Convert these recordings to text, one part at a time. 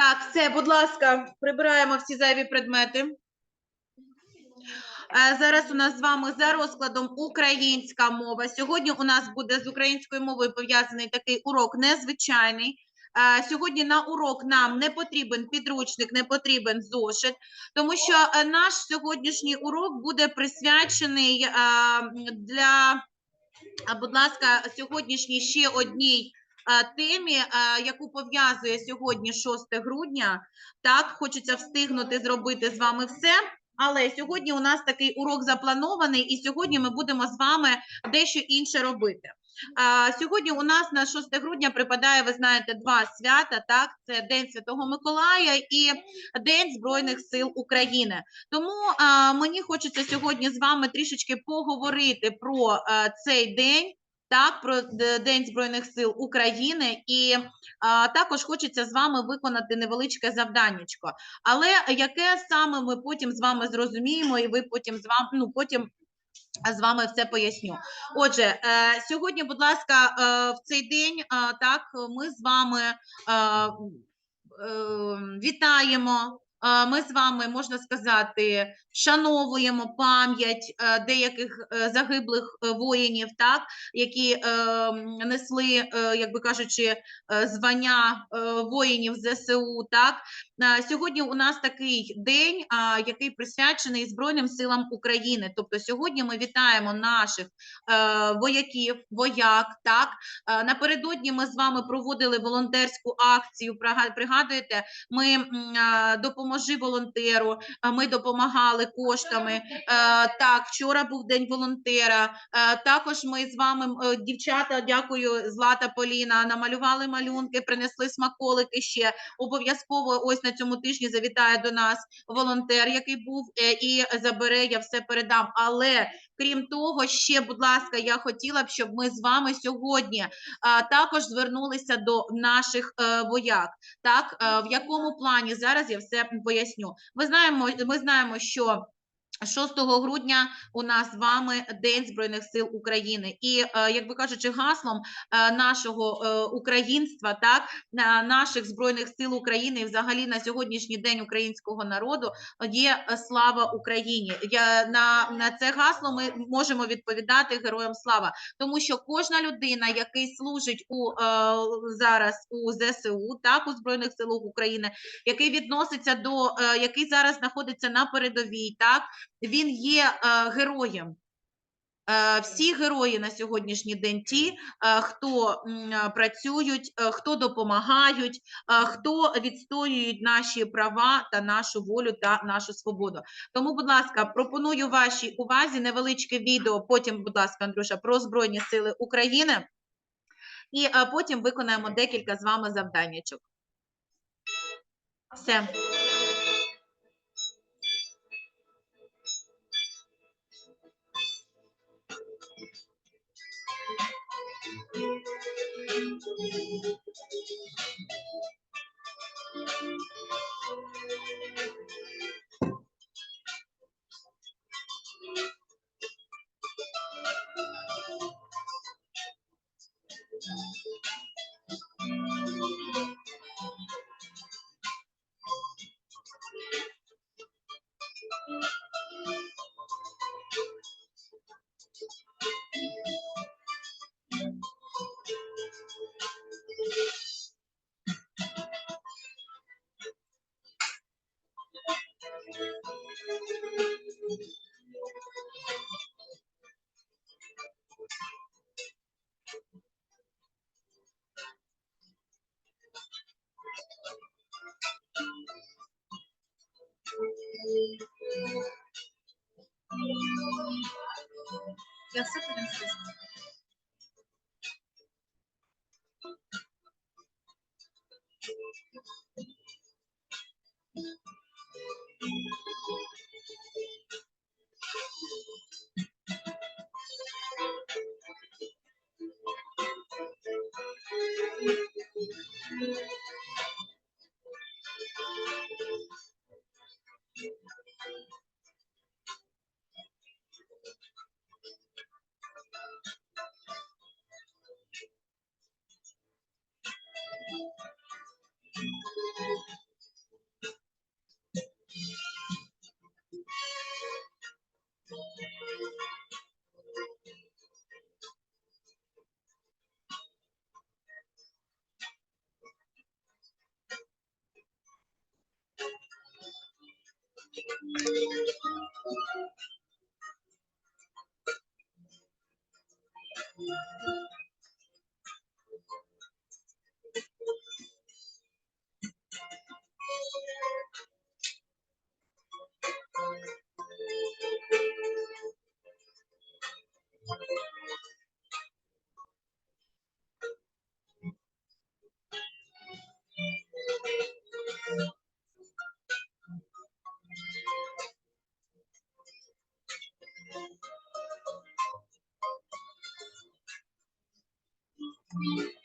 Так, все, будь ласка, прибираємо всі зайві предмети. Е, Зараз у нас з вами за розкладом українська мова. Сьогодні у нас буде з українською мовою пов'язаний такий урок незвичайний. Е, Сьогодні на урок нам не потрібен підручник, не потрібен зошит, тому що е, наш сьогоднішній урок буде присвячений для, будь ласка, сьогоднішній ще одній темі, е, яку пов'язує сьогодні 6 грудня. Так, хочеться встигнути зробити з вами все. Але сьогодні у нас такий урок запланований, і сьогодні ми будемо з вами дещо інше робити. А, сьогодні у нас на 6 грудня припадає, ви знаєте, два свята. Так, це День Святого Миколая і День Збройних сил України. Тому мені хочеться сьогодні з вами трішечки поговорити про цей день. Так, про День Збройних сил України, і а, також хочеться з вами виконати невеличке завданнячко. Але яке саме ми потім з вами зрозуміємо, і ви потім з вами, ну потім з вами все поясню. Отже, е, сьогодні, будь ласка, е, в цей день е, так ми з вами е, е, вітаємо. Ми з вами можна сказати, вшановуємо пам'ять е, деяких е, загиблих е, воїнів, так які е, несли, як би кажучи, звання воїнів ЗСУ. Так Сьогодні у нас такий день, який присвячений Збройним силам України. Тобто сьогодні ми вітаємо наших вояків, вояк. Так напередодні ми з вами проводили волонтерську акцію. Пригадуєте, ми е, допоможи волонтеру. Ми допомагали коштами. Е, Так, вчора був день волонтера. Е, Також ми з вами, е, дівчата, дякую, Злата Поліна, намалювали малюнки, принесли смаколики ще обов'язково ось на цьому тижні завітає до нас волонтер, який був, і забере, я все передам. Але крім того, ще, будь ласка, я хотіла б, щоб ми з вами сьогодні а, також звернулися до наших е, вояк. Так, е, в якому плані зараз я все поясню. Ми знаємо, ми знаємо, що 6 грудня у нас з вами День Збройних сил України, і е, як би кажучи, гаслом е, нашого е, українства, так на наших збройних сил України, і взагалі на сьогоднішній день українського народу є слава Україні. Я на, на це гасло ми можемо відповідати героям слава, тому що кожна людина, який служить у зараз у ЗСУ, так у збройних силах України, який відноситься до який зараз знаходиться на передовій, так він є е, героєм. Е, Всі герої на сьогоднішній день ті, е, хто працюють, хто допомагають, хто відстоюють наші права та нашу волю та нашу свободу. Тому, будь ласка, пропоную вашій увазі невеличке відео. Потім, будь ласка, Андрюша, про Збройні Сили України, і потім виконаємо декілька з вами завданнячок. Все. Я все потім скажу. Thank you.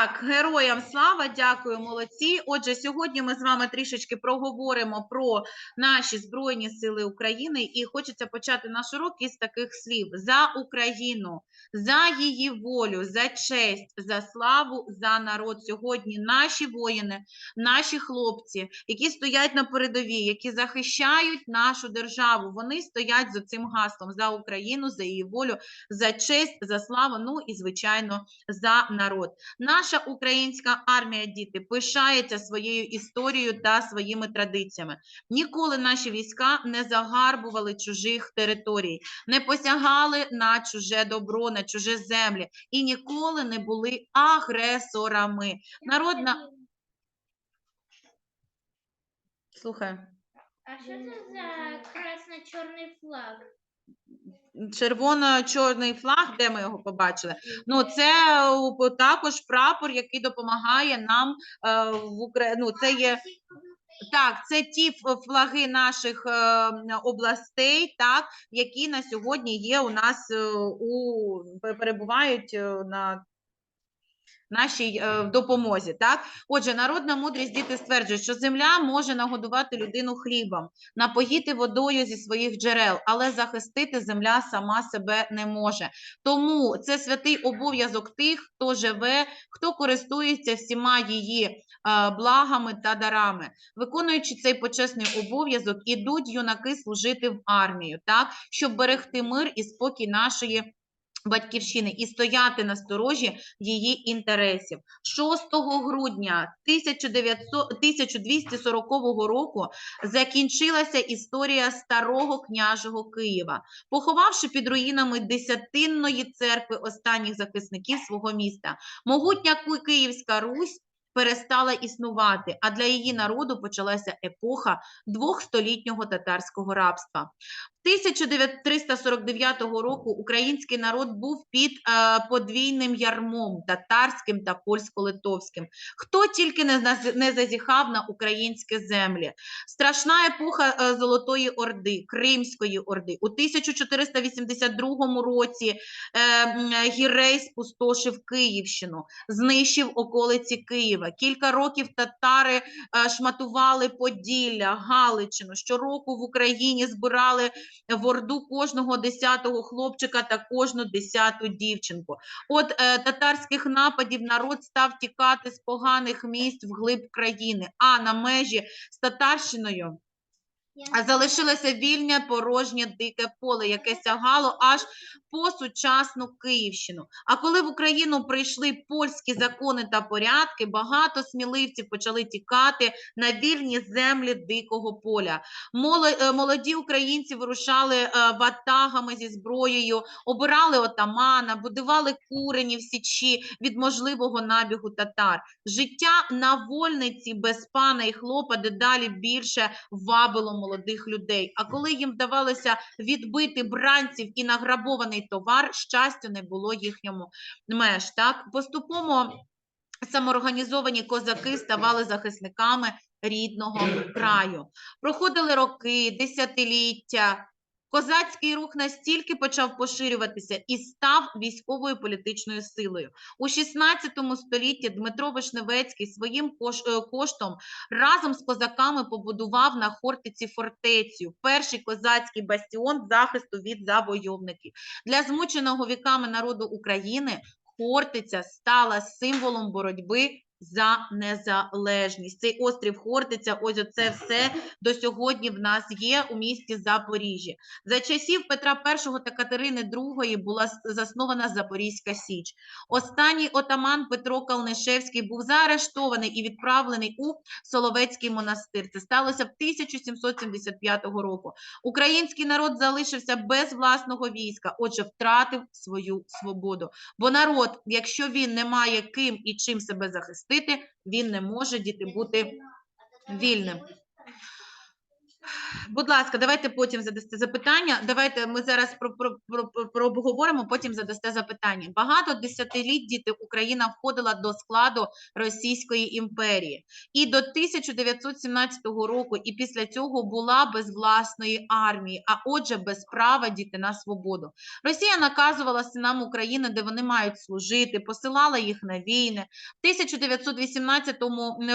Так, героям слава, дякую, молодці. Отже, сьогодні ми з вами трішечки проговоримо про наші Збройні Сили України, і хочеться почати наш урок із таких слів: за Україну, за її волю, за честь, за славу, за народ. Сьогодні наші воїни, наші хлопці, які стоять на передовій, які захищають нашу державу. Вони стоять за цим гаслом за Україну, за її волю, за честь, за славу. Ну і звичайно за народ. Наша українська армія, діти, пишається своєю історією та своїми традиціями. Ніколи наші війська не загарбували чужих територій, не посягали на чуже добро, на чуже землі і ніколи не були агресорами. Народна слухай. А що це за красно-чорний флаг? Червоно-чорний флаг, де ми його побачили? Ну, це також прапор, який допомагає нам е, в Україні. Ну, це є так, це ті флаги наших е, областей, так, які на сьогодні є у нас е, у перебувають е, на нашій е, допомозі. Так, отже, народна мудрість діти стверджує, що земля може нагодувати людину хлібом, напоїти водою зі своїх джерел, але захистити земля сама себе не може. Тому це святий обов'язок тих, хто живе, хто користується всіма її е, благами та дарами. Виконуючи цей почесний обов'язок, ідуть юнаки служити в армію, так, щоб берегти мир і спокій нашої. Батьківщини і стояти на сторожі її інтересів. 6 грудня 1900 1240 року закінчилася історія старого княжого Києва, поховавши під руїнами десятинної церкви останніх захисників свого міста. Могутня Ки- Київська Русь перестала існувати, а для її народу почалася епоха двохстолітнього татарського рабства. 1349 року український народ був під е, подвійним ярмом татарським та польсько-литовським. Хто тільки не, зазіхав на українські землі. Страшна епоха е, Золотої Орди, Кримської Орди. У 1482 році е, Гірей спустошив Київщину, знищив околиці Києва. Кілька років татари е, шматували Поділля, Галичину. Щороку в Україні збирали в Орду кожного десятого хлопчика та кожну десяту дівчинку. От е, татарських нападів народ став тікати з поганих місць вглиб країни, а на межі з татарщиною залишилося вільне порожнє дике поле, яке сягало аж по сучасну Київщину. А коли в Україну прийшли польські закони та порядки, багато сміливців почали тікати на вільні землі дикого поля. Е, Молоді українці вирушали е, ватагами зі зброєю, обирали отамана, будували курені в січі від можливого набігу татар. Життя на вольниці без пана і хлопа дедалі більше вабило молодих людей. А коли їм вдавалося відбити бранців і награбований товар, щастя не було їхньому меж. Так поступово самоорганізовані козаки ставали захисниками рідного краю. Проходили роки, десятиліття. Козацький рух настільки почав поширюватися і став військовою політичною силою. У 16 столітті Дмитро Вишневецький своїм е, коштом разом з козаками побудував на Хортиці фортецю, перший козацький бастіон захисту від завойовників. Для змученого віками народу України Хортиця стала символом боротьби за незалежність. Цей острів Хортиця, ось оце все до сьогодні в нас є у місті Запоріжжя. За часів Петра І та Катерини II була заснована Запорізька Січ. Останній отаман Петро Калнишевський був заарештований і відправлений у Соловецький монастир. Це сталося в 1775 року. Український народ залишився без власного війська, отже, втратив свою свободу. Бо народ, якщо він не має ким і чим себе захистити, він не може діти бути вільним. Будь ласка, давайте потім задасте запитання. Давайте ми зараз про, про, про, про, прообговоримо, потім задасте запитання. Багато десятиліть діти Україна входила до складу Російської імперії. І до 1917 року, і після цього була без власної армії, а отже, без права діти на свободу. Росія наказувала синам України, де вони мають служити, посилала їх на війни. В 1918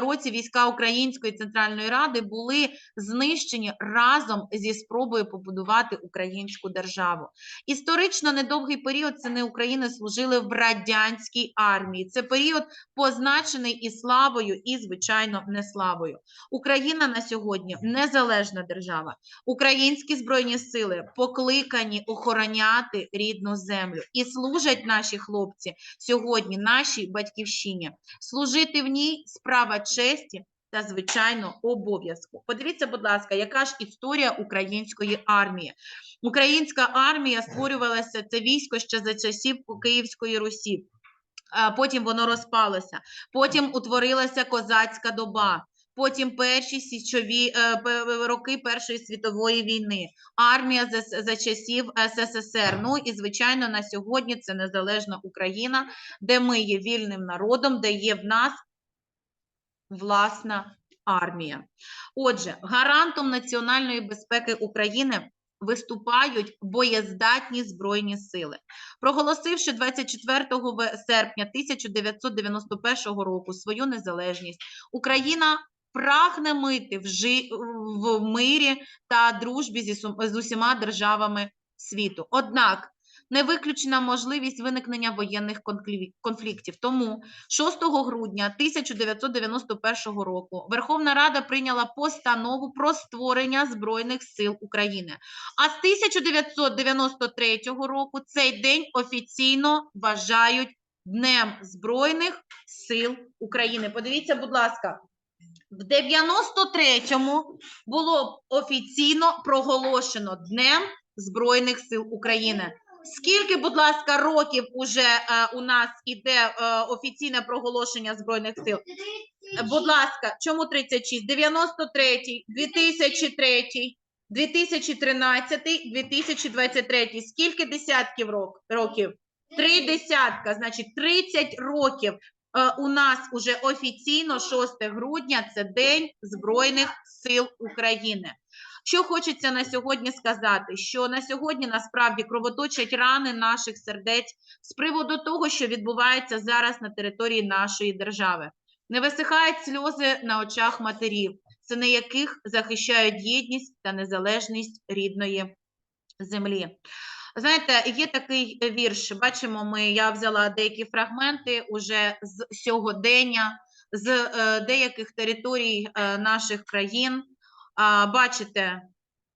році війська Української Центральної Ради були знищені разом зі спробою побудувати українську державу. Історично недовгий період сини України служили в радянській армії. Це період позначений і славою, і звичайно неславою. Україна на сьогодні незалежна держава. Українські збройні сили покликані охороняти рідну землю і служать наші хлопці сьогодні нашій батьківщині. Служити в ній справа честі та, звичайно, обов'язку. Подивіться, будь ласка, яка ж історія української армії. Українська армія створювалася це військо ще за часів Київської Русі. Потім воно розпалося. Потім утворилася козацька доба. Потім перші січові е, роки Першої світової війни, армія за, за часів СССР. Ну і звичайно, на сьогодні це незалежна Україна, де ми є вільним народом, де є в нас власна армія. Отже, гарантом національної безпеки України виступають боєздатні збройні сили. Проголосивши 24 ве- серпня 1991 року свою незалежність, Україна прагне мити в, жи... в мирі та дружбі зі з усіма державами світу. Однак не виключена можливість виникнення воєнних конфліктів. Тому 6 грудня 1991 року Верховна Рада прийняла постанову про створення Збройних сил України. А з 1993 року цей день офіційно вважають Днем Збройних сил України. Подивіться, будь ласка. В 93-му було офіційно проголошено Днем Збройних сил України. Скільки, будь ласка, років уже е, у нас іде е, офіційне проголошення Збройних сил? Будь ласка, чому 36? 93, 2003, 2013, 2023. Скільки десятків рок, років? Три десятка, значить 30 років. Е, У нас уже офіційно 6 грудня це День Збройних сил України. Що хочеться на сьогодні сказати, що на сьогодні насправді кровоточать рани наших сердець з приводу того, що відбувається зараз на території нашої держави. Не висихають сльози на очах матерів, сини яких захищають єдність та незалежність рідної землі. Знаєте, є такий вірш. Бачимо, ми я взяла деякі фрагменти уже з сьогодення, з е, деяких територій е, наших країн. Бачите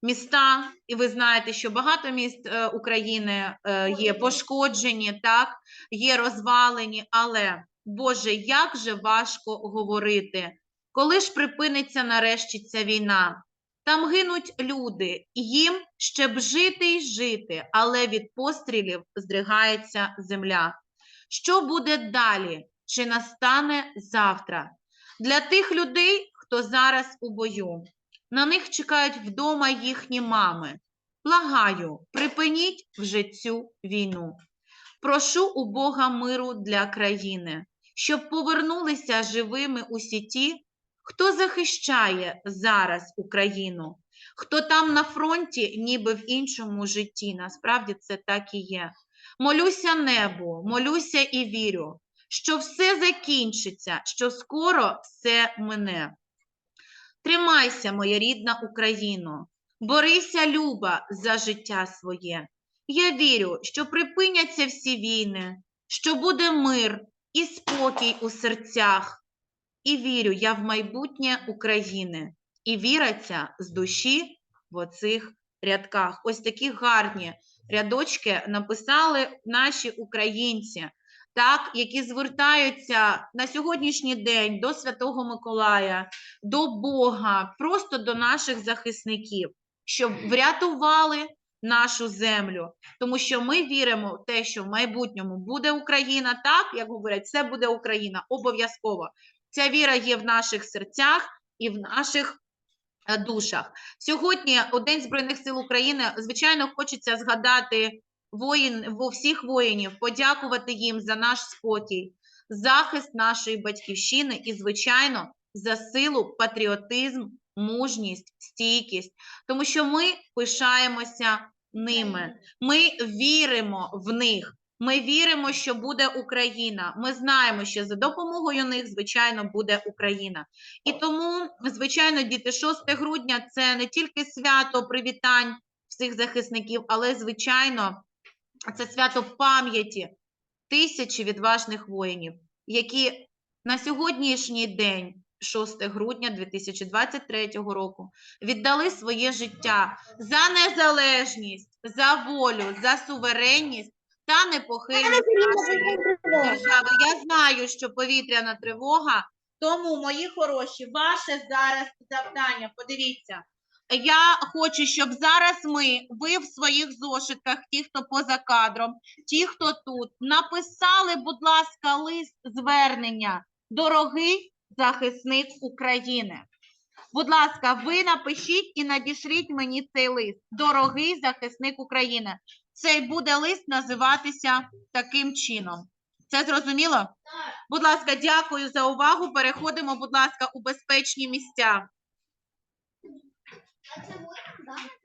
міста, і ви знаєте, що багато міст е, України е, є пошкоджені, так, є розвалені, але Боже, як же важко говорити, коли ж припиниться нарешті ця війна? Там гинуть люди, і їм ще б жити й жити, але від пострілів здригається земля. Що буде далі? Чи настане завтра? Для тих людей, хто зараз у бою, на них чекають вдома їхні мами. Благаю, припиніть вже цю війну. Прошу у Бога миру для країни, щоб повернулися живими усі ті, хто захищає зараз Україну, хто там на фронті, ніби в іншому житті. Насправді це так і є. Молюся небу, молюся і вірю, що все закінчиться, що скоро все мине. Тримайся, моя рідна Україно, борися, люба, за життя своє. Я вірю, що припиняться всі війни, що буде мир і спокій у серцях. І вірю я в майбутнє України. І віра ця з душі в оцих рядках. Ось такі гарні рядочки написали наші українці, так, які звертаються на сьогоднішній день до Святого Миколая, до Бога, просто до наших захисників, щоб врятували нашу землю. Тому що ми віримо в те, що в майбутньому буде Україна, так, як говорять, все буде Україна, обов'язково. Ця віра є в наших серцях і в наших е, душах. Сьогодні у День Збройних сил України, звичайно, хочеться згадати воїн, во всіх воїнів, подякувати їм за наш спокій, захист нашої батьківщини і, звичайно, за силу, патріотизм, мужність, стійкість, тому що ми пишаємося ними. Ми віримо в них. Ми віримо, що буде Україна. Ми знаємо, що за допомогою них, звичайно, буде Україна. І тому, звичайно, діти, 6 грудня це не тільки свято привітань всіх захисників, але, звичайно, це свято пам'яті тисячі відважних воїнів, які на сьогоднішній день, 6 грудня 2023 року, віддали своє життя за незалежність, за волю, за суверенність та непохильність нашої держави. Я знаю, що повітряна тривога, тому, мої хороші, ваше зараз завдання, подивіться. Я хочу, щоб зараз ми, ви в своїх зошитках, ті, хто поза кадром, ті, хто тут, написали, будь ласка, лист звернення. Дорогий захисник України. Будь ласка, ви напишіть і надішліть мені цей лист. Дорогий захисник України. Цей буде лист називатися таким чином. Це зрозуміло? Будь ласка, дякую за увагу. Переходимо, будь ласка, у безпечні місця. Aja, gua.